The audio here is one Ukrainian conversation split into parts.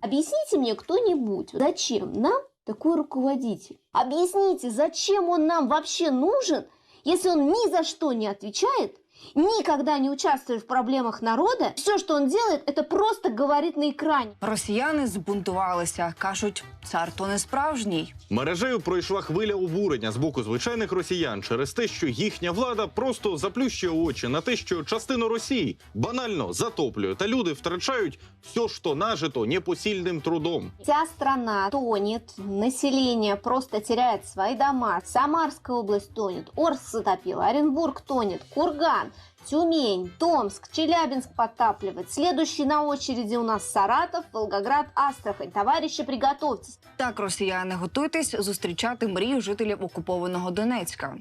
Объясните мне кто-нибудь, зачем нам такой руководитель? Объясните, зачем он нам вообще нужен, если он ни за что не отвечает, никогда не участвует в проблемах народа, все, что он делает, это просто говорит на экране. Росіяни збунтувалися. кажуть, цар то не справжній. Мережею пройшла хвиля обурення з боку звичайних росіян через те, що їхня влада просто заплющує очі на те, що частину Росії банально затоплює, та люди втрачають все, що нажито непосильним трудом. Вся страна тонет, население просто теряет свои дома. Самарская область тонет, Орск затопила, Оренбург тонет, Курган, Тюмень, Томск, Челябинск подтапливает. Следующий на очереди у нас Саратов, Волгоград, Астрахань. Товарищи, приготовьтесь. Так, росіяни, готуйтесь зустрічати мрію жителів окупованого Донецька.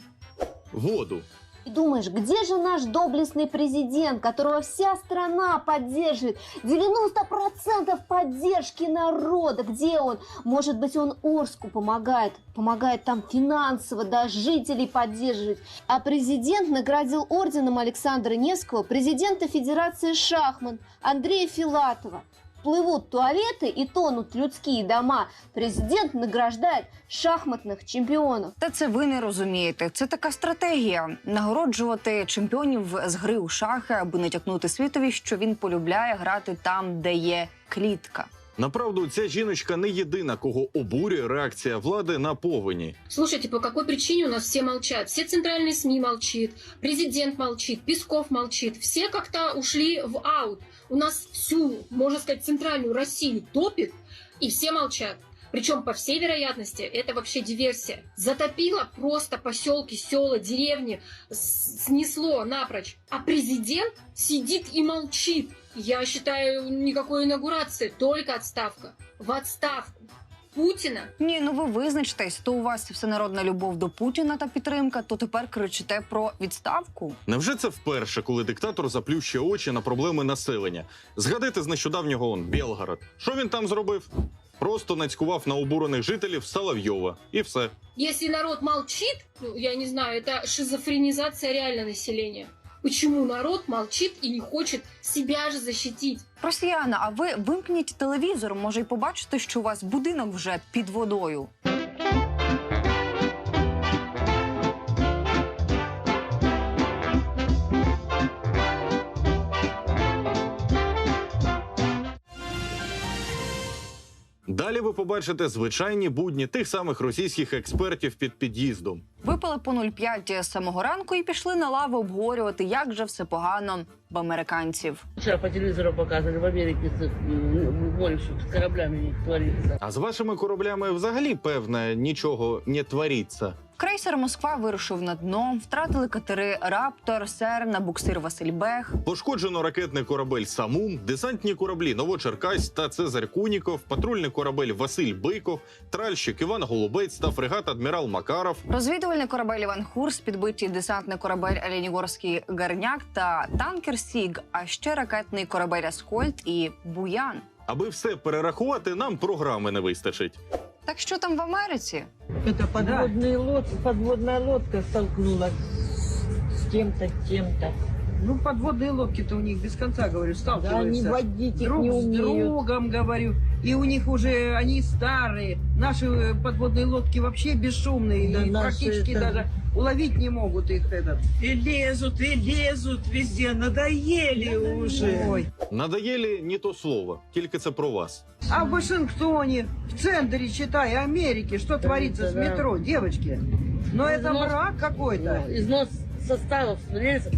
Воду. И думаешь, где же наш доблестный президент, которого вся страна поддерживает? 90% поддержки народа. Где он? Может быть, он Орску помогает, помогает там финансово, да, жителей поддерживать. А президент наградил орденом Александра Невского президента Федерации шахмат Андрея Филатова. Плывут туалеты и тонут людские дома. Президент награждает шахматных чемпионов. Та це ви не розумієте. Це така стратегія нагороджувати чемпіонів з гри у шахи, аби натякнути світові, що він полюбляє грати там, де є клітка. Направду, ця жіночка не єдина, кого обурює реакція влади на повені. Слушайте, по какой причине у нас все молчат? Все центральные СМИ молчит, президент молчит, Песков молчит. Все как-то ушли в аут. У нас всю, можно сказать, центральную Россию топит, и все молчат. Причем, по всей вероятности, это вообще диверсия. Затопило просто поселки, села, деревни, снесло напрочь. А президент сидит и молчит. Я считаю, никакой инаугурации, только отставка. В отставку. Путина Ні, ну ви визначтесь, то у вас всенародна любов до Путіна та підтримка, то тепер кричите про відставку. Невже це вперше, коли диктатор заплющує очі на проблеми населення? Згадайте з нещодавнього он Белгород. Що він там зробив? Просто нацькував на обурених жителів Соловйова. І все. Если народ молчит, ну, я не знаю, это шизофренизация реально населения. Почему народ молчит и не хочет себя же защитить? Росіяна, а ви вимкніть телевізор, може й побачите, що у вас будинок вже під водою. Далі ви побачите звичайні будні тих самих російських експертів під під'їздом. Випили по 0,5 з самого ранку і пішли на лаву обговорювати, як же все погано в американців. Вчора по телевізору показували в Америці більше кораблями не твориться. А з вашими кораблями взагалі певне нічого не твориться. Крейсер Москва вирушив на дно, втратили катери Раптор, Серна, буксир Васильбех. Пошкоджено ракетний корабель Самум, десантні кораблі Новочеркась та Цезарь Куніков, патрульний корабель Василь Биков, тральщик Іван Голубець та фрегат Адмірал Макаров. Розвідувальний корабель Іван Хурс, підбитий десантний корабель Ленігорський Гарняк та танкер Сіг, а ще ракетний корабель Аскольд і Буян. Аби все перерахувати, нам програми не вистачить. Так що там в Америці? Это подводная лодка, подводная лодка столкнулась с кем-то, с кем-то. Ну, подводные лодки-то у них без конца, говорю, Да, они сталкиваются. водить их друг не с умеют. другом, говорю. И у них уже, они старые. Наши э, подводные лодки вообще бесшумные. Да и наши практически это- даже уловить не могут их этот. И лезут, и лезут везде, надоели уже. Ой. Надоєлі ні то слово, тільки це про вас. А в Вашингтоне, в центре, читай, Америки, что творится с да. метро, девочки? Но это Износ- мрак какой-то. Ну, Износ составов, рельсов.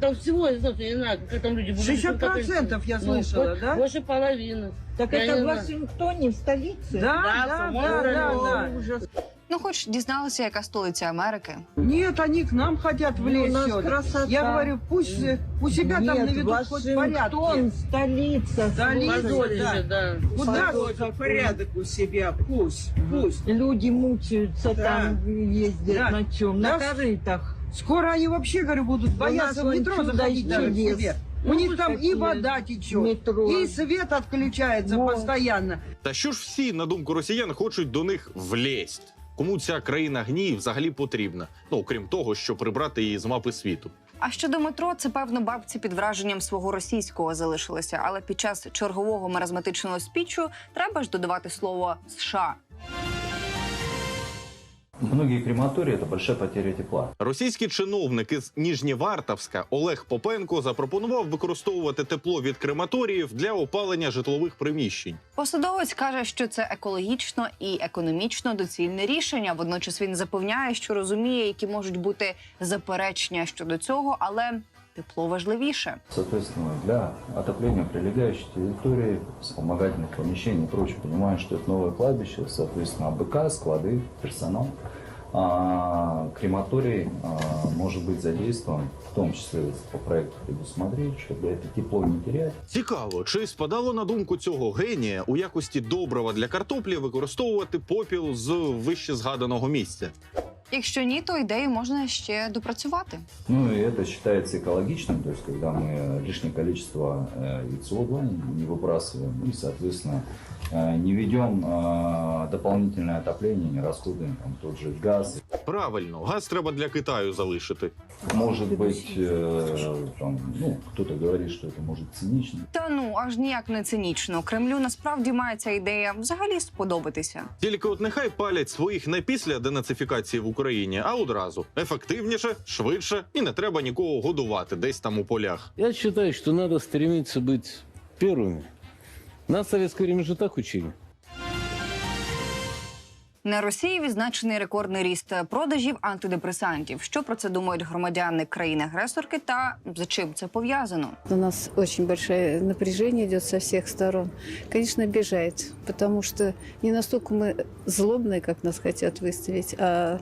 Там всего износ, я не знаю, как там люди будут. 60% я Ну, слышала, больше- да? Больше половины. Так Я это не в знаю. Вашингтоне, в столице? Да, Да, да, по-моему, да, да, да. да. Ужас. Ну, хоч дізналися, яка столиця Америки. Нет, они к нам хотят Ну, влезть у нас сюда. красота. Я говорю, пусть э, у себя там Нет, наведут хоть порядки. Вашингтон, столица. Столица, слушай. Позорище, да. Вот так Позорище. вот. порядок у себя, пусть, пусть. Люди мучаются Да. там, ездят Да. на чем? На Да. корытах. Скоро они вообще, говорю, будут бояться в нас метро вон чудо заходить и даже к чудес. себе. У Ну, них там и какие вода течет, метро. и свет отключается Вот. постоянно. Та що ж всі, на думку росіян, хочуть до них влезть? Кому ця країна гній взагалі потрібна? Ну окрім того, що прибрати її з мапи світу. А щодо метро, це певно бабці під враженням свого російського залишилися. Але під час чергового маразматичного спічу треба ж додавати слово США. Многие крематории – это большая потеря тепла. Російський чиновник із Ніжнєвартовська Олег Попенко запропонував використовувати тепло від крематоріїв для опалення житлових приміщень. Посадовець каже, що це екологічно і економічно доцільне рішення. Водночас він запевняє, що розуміє, які можуть бути заперечення щодо цього, але тепло важливіше. Соответственно, для отопления прилегающей территории, вспомогательных помещений и прочее, понимаю, что это новое кладбище, соответственно, АБК, склады, персонал. А, крематорий а, может быть задействован, в том числе по проекту предусмотреть, чтобы это тепло не терять. Цікаво, чи спадало на думку цього генія у якості добрива для картоплі використовувати попіл з вище згаданого місця? Якщо ні, то ідею можна ще допрацювати. Ну и это считается экологичным, то есть когда мы лишнее количество э, СО2 не выбрасываем и, соответственно, э, не ведем э, дополнительное отопление, не расходуем там тот же газ. Правильно, газ треба для Китаю залишити. Может быть, э, там, ну, кто-то говорит, что это может цинично. Та ну аж ніяк не цинічно. Кремлю насправді має ця ідея взагалі сподобатися. Тільки от нехай палять своїх не після денацифікації в Україні, а одразу ефективніше, швидше і не треба нікого годувати десь там у полях. Я считаю, что надо стремиться быть первыми. Нас в советское время же так учили. На Росії відзначений рекордний ріст продажів антидепресантів. Що про це думають громадяни країни-агресорки та за чим це пов'язано? У нас очень большое напряжение идет со всех сторон. Конечно, обижает, потому что не настолько мы злобные, как нас хотят выставить, а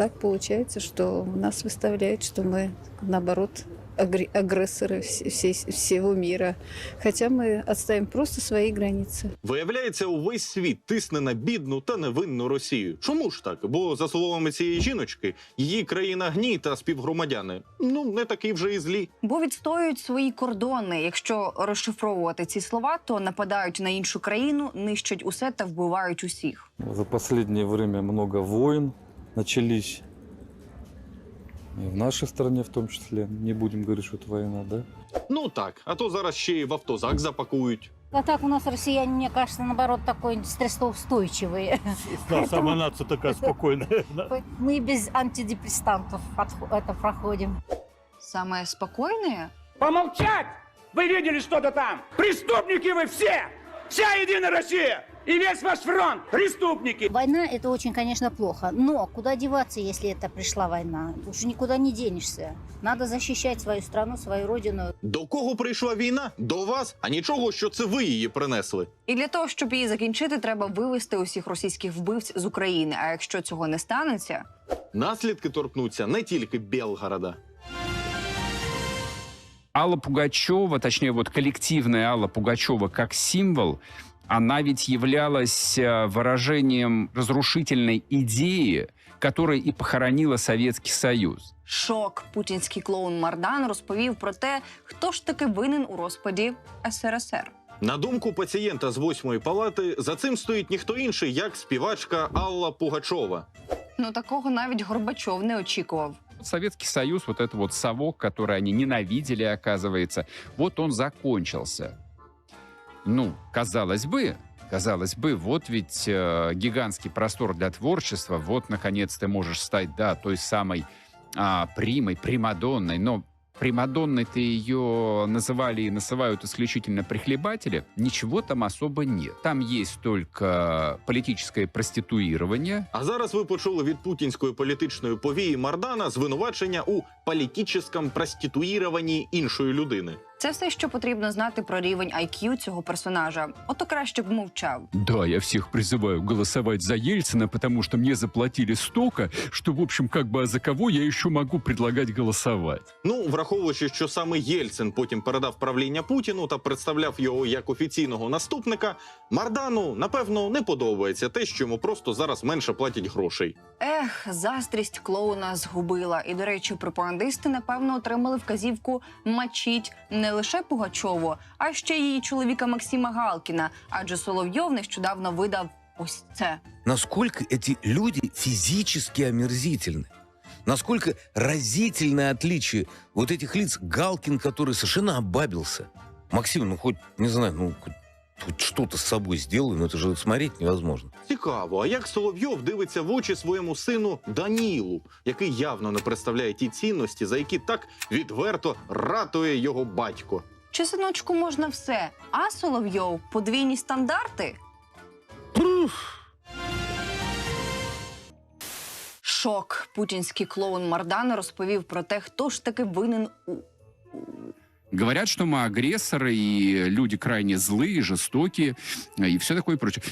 так получается, что нас выставляют, что мы, наоборот, агр- агрессоры вс- всей- всего мира. Хотя мы отставим просто свои границы. Виявляється, увесь світ тисне на бідну та невинну Росію. Чому ж так? Бо за словами цієї жіночки, її країна гній та співгромадяни ну не такі вже і злі. Бо відстоюють свої кордони. Якщо розшифровувати ці слова, то нападають на іншу країну, нищать усе та вбивають усіх. За последнее время много войн Начались. И в нашей стране в том числе. Не будем говорить, что это война, да? Ну так, а то зараз ще й в автозак запакують. А так у нас россияне, мне кажется, наоборот, такой стрессоустойчивые. Да, сама нация такая спокойная. Мы без антидепрессантов это проходим. Саме спокійне Помолчать! Вы видели что-то там? Преступники вы все! Вся Единая Россия! И весь ваш фронт! Преступники! Война – это очень, конечно, плохо. Но куда деваться, если это пришла война? Уж никуда не денешься. Надо защищать свою страну, свою родину. До кого прийшла війна? До вас? А нічого, що це ви її принесли. І для того, щоб її закінчити, треба вивести усіх російських вбивць з України. А якщо цього не станеться, Наслідки торкнуться не тільки Белгорода. Алла Пугачева, точнее вот коллективная Алла Пугачева как символ, она ведь являлась э, выражением разрушительной идеи, которая и похоронила Советский Союз. шок путінський клоун Мардан розповів про те, хто ж таки винен у розпаді СРСР. На думку пацієнта з восьмої палати, за цим стоїть ніхто інший, як співачка Алла Пугачова. Ну такого навіть Горбачов не очікував. Советский Союз, вот этот вот совок, который они ненавидели, оказывается, вот он закончился. Ну, казалось бы, казалось бы, вот ведь э, гигантский простор для творчества, вот, наконец, ты можешь стать, да, той самой а, примой, примадонной, но примадонной-то ее называли и называют исключительно прихлебатели, ничего там особо нет. Там есть только политическое проституирование, А зараз ви почули від путінської політичної повії Мардана звинувачення у політичному проституїрованні іншої людини. Це все, що потрібно знати про рівень IQ цього персонажа. Ото краще б мовчав. Да, я всех призываю голосовать за Ельцина, потому что мне заплатили столько, что, в общем, как бы, а за кого я еще могу предлагать голосовать? Ну, враховуючи, що саме Єльцин потім передав правління Путіну та представляв його як офіційного наступника, Мардану напевно не подобається те, що йому просто зараз менше платять грошей. Ех, заздрість клоуна згубила. І, до речі, пропагандисти, напевно, отримали вказівку мачить не лише Пугачову, а ще й її чоловіка Максима Галкіна. Адже Соловйов нещодавно видав ось це. Насколько эти люди физически омерзительны. насколько разительное отличие вот этих лиц. Галкин, который совершенно обабился. Максим, ну хоть, не знаю, ну хоть, хоть что-то с собой сделай, но это же смотреть невозможно. Цікаво, а як Соловйов дивиться в очі своєму сину Данілу, який явно не представляє ті цінності, за які так відверто ратує його батько. Чи синочку можна все? А Соловйов подвійні стандарти? Шок. Путінський клоун Мардан розповів про те, хто ж таки винен у Говорят, что мы агрессоры и люди крайне злые, жестокие и все такое прочее.